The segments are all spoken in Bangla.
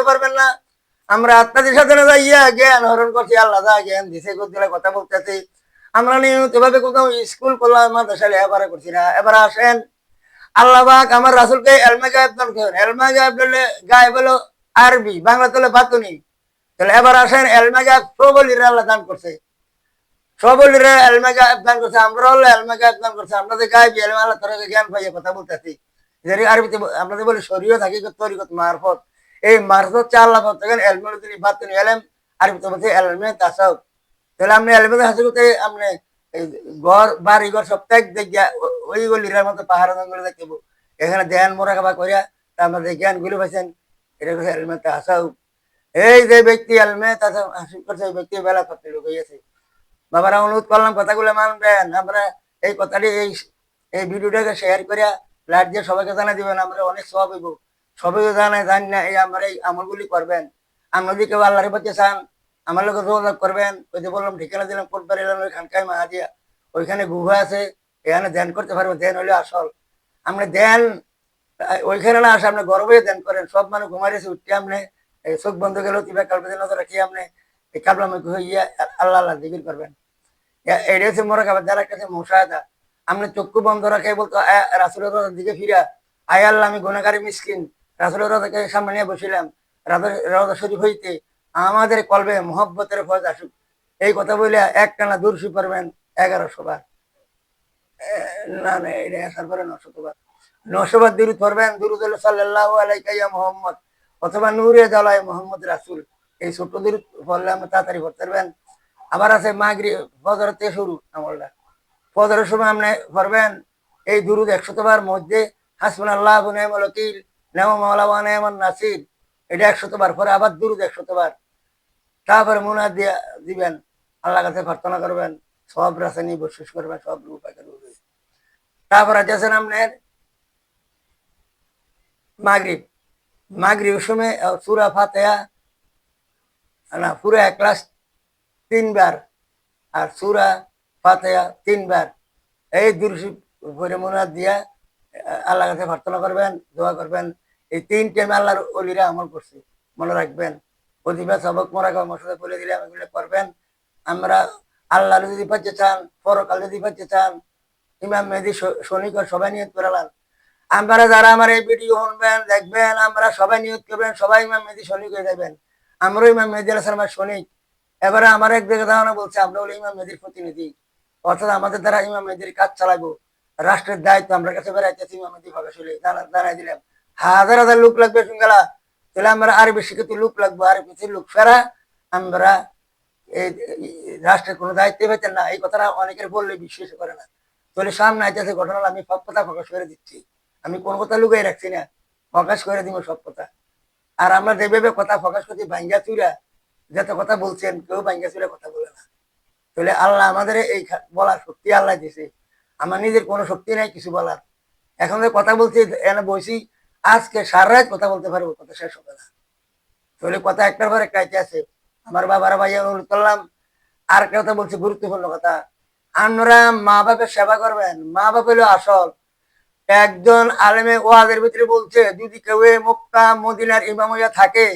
করতে পারবেন না। আমরা আত্মাদের সাথে যাইয়া জ্ঞান হরণ করছি, আল্লাহ যা জ্ঞান দিছে কথা বলতেছি। আমরা নিয়মিত ভাবে কোথাও স্কুল করলাম মাদ্রাসা করছি না। এবার আসেন। আল্লাহ পাক আমার রাসুলকে এলমে গায়েব দান এলমে গায়েব বললে, গায়েব হলো আরবি বাংলা তোলে বাতুনি। তাহলে এবার আসেন, এলমে গায়েব প্রবলীরা আল্লাহ দান করছে। সবলীরা এলমে গায়েব দান করছে, আমরা হলো এলমে গায়েব দান করছে। আমরা যে এলমে আল্লাহ তোরা জ্ঞান পাইয়ে কথা বলতেছি। আরবিতে আমরা যে বলি শরীয় থাকি তরিকত, মারফত। এই মারফত চার লাভ থাকেন এলমে তিনি বাতুনি এলম আরবিতে বলছে এলমে তাসাউফ। তাহলে আপনি এলমে হাসি করতে আপনি ঘর বাড়ি ঘর সপ্তাহে দেখিয়া ওই গলির মতো পাহাড় জঙ্গলে দেখব এখানে ধ্যান, মোরা খাবা করিয়া তা আমরা যে গুলি পাইছেন, এটা করছে এলমে তাসাউ এই যে ব্যক্তি এলমে তাসাউ হাসি করছে, এই ব্যক্তি বেলা করতে লোক হইয়াছে বাবারা অনুরোধ করলাম, কথাগুলো মানবেন। আমরা এই কথাটি, এই এই ভিডিওটাকে শেয়ার করিয়া লাইট দিয়ে সবাইকে জানা দিবেন, আমরা অনেক সব হইব। সবাইকে জানাই জানি না, এই আমরা এই আমলগুলি করবেন। আমরা যদি কেউ আল্লাহরে বাচ্চা চান, আমার লোক যোগাযোগ করবেন। ওই যে বললাম, ঠিকানা দিলাম কোটবার এলাম ওই খানকায় মা দিয়া ওইখানে গুহা আছে, এখানে ধ্যান করতে পারব ধ্যান হলে আসল। আমরা ধ্যান ওইখানে না আসে আপনি গর্বে ধ্যান করেন। সব মানুষ ঘুমাইছে উঠতে আপনি চোখ বন্ধ গেল তিবা কালপে নজর রাখি আপনি এই কাবলামে হইয়া আল্লাহ আল্লাহ জিকির করবেন। এটা হচ্ছে মোরা খাবার যারা কাছে মশাহাদা আপনি চক্ষু বন্ধ রাখে বলতো রাসুলের দিকে ফিরা। আয় আল্লাহ, আমি গুণাকারী মিসকিন। রাসুলের রোজাকে সামনে নিয়ে বসিলাম। রাজা- শরীফ হইতে আমাদের কলবে মহব্বতের ফজ আসুক। এই কথা বলে এক টানা দূরসি পারবেন এগারোশো বার। না না, এটা আসার পরে নশো বার। দূর পড়বেন মোহাম্মদ, অথবা নূরে জালাই মোহাম্মদ রাসুল। এই ছোট দূর পড়লে আমরা তাড়াতাড়ি পড়তে পারবেন। আবার আছে মাগরি ফজরতে শুরু আমলটা। ফজরের সময় আপনি এই দুরুদ একশতবার মধ্যে হাসবুন আল্লাহ নেমল ওকিল নাসির। এটা পরে আবার তারপরে মুনা দিয়া দিবেন। আল্লাহ কাছে প্রার্থনা করবেন, সব রাসায়নিক বসুস করবেন, সব আপনার মাগরিব। মাগরিব সময় সূরা ফাতেহা, না পুরো ক্লাস তিনবার আর সূরা ফাতেহা তিনবার। এই দুরুশি পরে মোনাত দিয়া আল্লাহ কাছে প্রার্থনা করবেন, দোয়া করবেন। এই তিন টাইম আল্লাহর অলিরা আমল করছে। মনে রাখবেন প্রতিভা সবক মরা মশলা বলে দিলে এগুলো করবেন। আমরা আল্লাহ যদি পাচ্ছে চান, পরকাল যদি পাচ্ছে চান, ইমাম মেহেদি শনিকর সবাই নিয়ত করালাম আমরা যারা আমার এই ভিডিও শুনবেন, দেখবেন, আমরা সবাই নিয়ত করবেন, সবাই ইমাম মেহেদি শনিক হয়ে যাবেন। আমরাও ইমাম মেহেদি আলাহ সালামের শনিক। এবারে আমার এক দিকে ধারণা বলছে, আমরা হলো ইমাম মেহেদির প্রতিনিধি। অর্থাৎ আমাদের দ্বারা ইমাম মেহেদির কাজ চালাবো। রাষ্ট্রের দায়িত্ব আমরা কাছে বেড়াইতেছি মেহেদি ভাবে শুনে জানাই দিলাম। হাজার হাজার লোক লাগবে শুনগেলা। তাহলে আমরা আরবি শিক্ষিত লোক লাগবো, আরবি লোক ফেরা আমরা রাষ্ট্রের কোনো দায়িত্ব পেতেন না। এই কথাটা অনেকের বললে বিশ্বাস করে না। তাহলে সামনে আইতেছে ঘটনা আমি সব কথা প্রকাশ করে দিচ্ছি। আমি কোন কথা লুকাই রাখছি না, প্রকাশ করে দিব সব কথা। আর আমরা যেভাবে কথা প্রকাশ করছি, ভাঙ্গা চুরা যত কথা বলছেন, কেউ ভাঙ্গা চুরা কথা বলে না। তাহলে আল্লাহ আমাদের এই বলার শক্তি আল্লাহ দিছে আমার নিজের কোনো শক্তি নাই কিছু বলার। এখন কথা বলছি এনে বসি আজকে সারা কথা বলতে পারব, কথা শেষ হবে না। তাহলে কথা একটার পর একটা আছে। আমার বাবার ভাই অনুরোধ করলাম, আর একটা কথা বলছি, গুরুত্বপূর্ণ কথা। আপনারা মা বাপের সেবা করবেন। মা বাপ হলো আসল। একজন আলেমে ওয়াজের ভিতরে বলছে, যদি কেউ মক্কা মদিনার ইমাম হইয়া থাকে,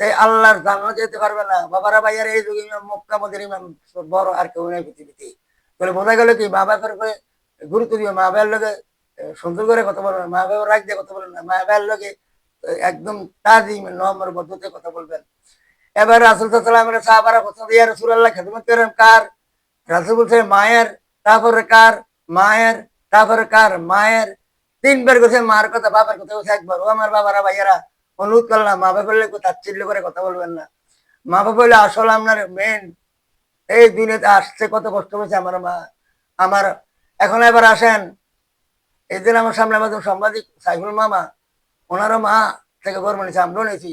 তাই আল্লাহর জান্নাত যেতে পারবে না। বাবারা ভাইয়ার এই যুগে মক্কা মদিনার ইমাম, বড় আর কেউ নেই পৃথিবীতে। তাহলে বোঝা গেল কি, মা বাপের উপরে গুরুত্ব দিবে মা বাবার লোকে সুন্দর করে কথা বলবেন মা বাবার রাগ দিয়ে কথা বলবেন মা বাবার লোকে একদম তাজিম নম্বর পদ্ধতিতে কথা বলবেন। এবার রাসুল সাল্লামের সাহাবারা কথা দিয়ে রসুল আল্লাহ খেদমত করেন কার? রাসুল বলছে, মায়ের, তারপরে কার? মায়ের, তারপরে কার? মায়ের। তিনবার করছে মার কথা, বাবার কথা। বলছে একবার, ও আমার বাবারা, ভাইয়ারা, অনুরোধ করলাম, মা বাবা বললে তাচ্ছিল্য করে কথা বলবেন না। মা বাবা বললে, আসলে আপনার মেন এই দুনিয়াতে আসছে কত কষ্ট হয়েছে আমার মা। আমার এখন এবার আসেন। এই দিন আমার সামনে আমাদের সাংবাদিক সাইফুল মামা ওনারও মা থেকে গর্ব নিয়েছে আমরাও নিয়েছি।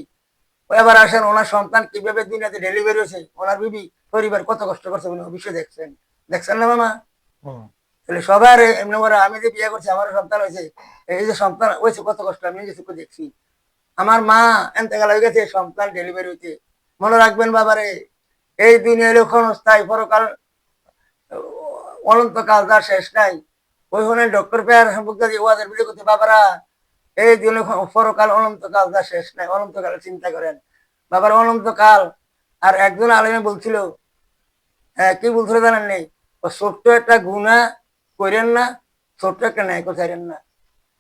এবার আসেন ওনার সন্তান কীভাবে দুনিয়াতে ডেলিভারি হয়েছে ওনার বিবি পরিবার কত কষ্ট করছে উনি অবশ্যই দেখছেন। দেখছেন না মামা? তাহলে সবার এমনি করে আমি যে বিয়ে করছি আমার সন্তান হয়েছে। এই যে সন্তান হয়েছে কত কষ্ট আমি নিজে চোখে দেখছি। আমার মা এনতেকাল হয়ে গেছে সন্তান ডেলিভারি হয়েছে। মনে রাখবেন বাবারে এই দুনিয়া হলো ক্ষণস্থায়ী পরকাল, অনন্তকাল যার শেষ নাই। ওইখানে ডক্টর পেয়ার সম্পর্কে ওয়াদের ভিডিও করতে বাবারা, এই জন্য পরকাল, অনন্তকাল যা শেষ নাই। অনন্তকাল চিন্তা করেন। বাবার অনন্তকাল, আর একজন আলেমে বলছিল হ্যাঁ কি বলছিল জানেন নেই ছোট্ট একটা গুণা করেন না, ছোট্ট একটা ন্যায় করেন না।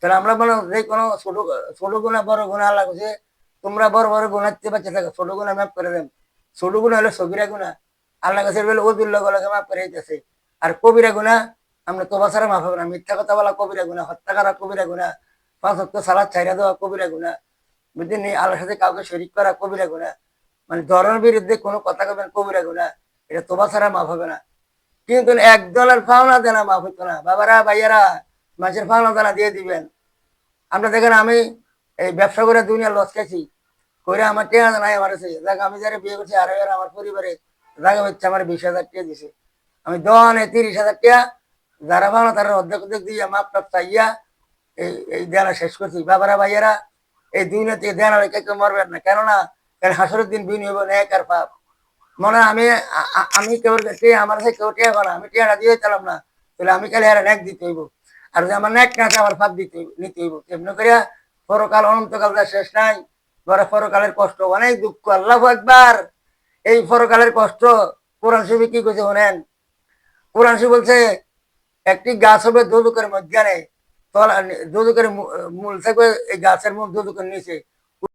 তাহলে আমরা মনে যে কোনো ছোট ছোট গুণা বড় গুণা আল্লাহ করছে তোমরা বড় বড় গুণাতে বাচ্চা থাকো ছোট গুণা ম্যাপ করে দেন। ছোট গুণা হলো সবিরা গুণা। আল্লাহ কাছে বলে ওদুল্লাহ গলাকে মাফ করে দিতেছে। আর কবিরা গুণা, আমরা তোবা ছাড়া মাফ হবে না। মিথ্যা কথা বলা কবিরা গুণা, হত্যা করা কবিরা গুণা, পাঁচ হত্য সালাদ ছাইরা দেওয়া কবিরা গুণা, বুঝলেন আল্লাহর সাথে কাউকে শরিক করা কবিরা গুণা। মানে ধর্মের বিরুদ্ধে কোনো কথা কবেন কবিরা গুণা, এটা তোবা ছাড়া মাফ হবে না। কিন্তু এক দলের ফাওনা দেনা মাফ হইতো না। বাবারা, ভাইয়ারা মাছের ফাওনা দেনা দিয়ে দিবেন। আমরা দেখেন, আমি এই ব্যবসা করে দুনিয়া লস খাইছি। করে আমার টেয়া নাই, আমার দেখ, আমি যারা বিয়ে করছি, আর আমার পরিবারে। দেখা হচ্ছে আমার বিশ হাজার টাকা দিছে। আমি দনে তিরিশ হাজার টাকা যারা ভালো, তারা অর্ধেক অর্ধেক মাপ টাপ চাইয়া এই এই দেনা শেষ করছি। বাবারা, ভাইয়ারা, এই দুনিয়া থেকে দেনা রেখে কেউ মরবেন না। কেননা কারণ হাসরের দিন বিনিয়োগ এক আর পাপ। মনে আমি আমি কেউ আমার কাছে কেউ টেয়া না। আমি টেয়াটা দিয়ে চালাম না। তাহলে আমি খালি আর ন্যাক দিতে হইব। আর যে আমার ন্যাক না আমার ফাঁপ দিতে নিতে হইব। এমনি করিয়া পরকাল, অনন্তকাল শেষ নাই বড় পরকালের কষ্ট, অনেক দুঃখ। আল্লাহ একবার এই পরকালের কষ্ট, কোরআন শিবি কি করছে শোনেন? কোরআন শিব বলছে, একটি গাছ হবে দুদুকের মধ্যে দুদুকের মূল থাকবে এই গাছের মূল দুদুকের নিচে।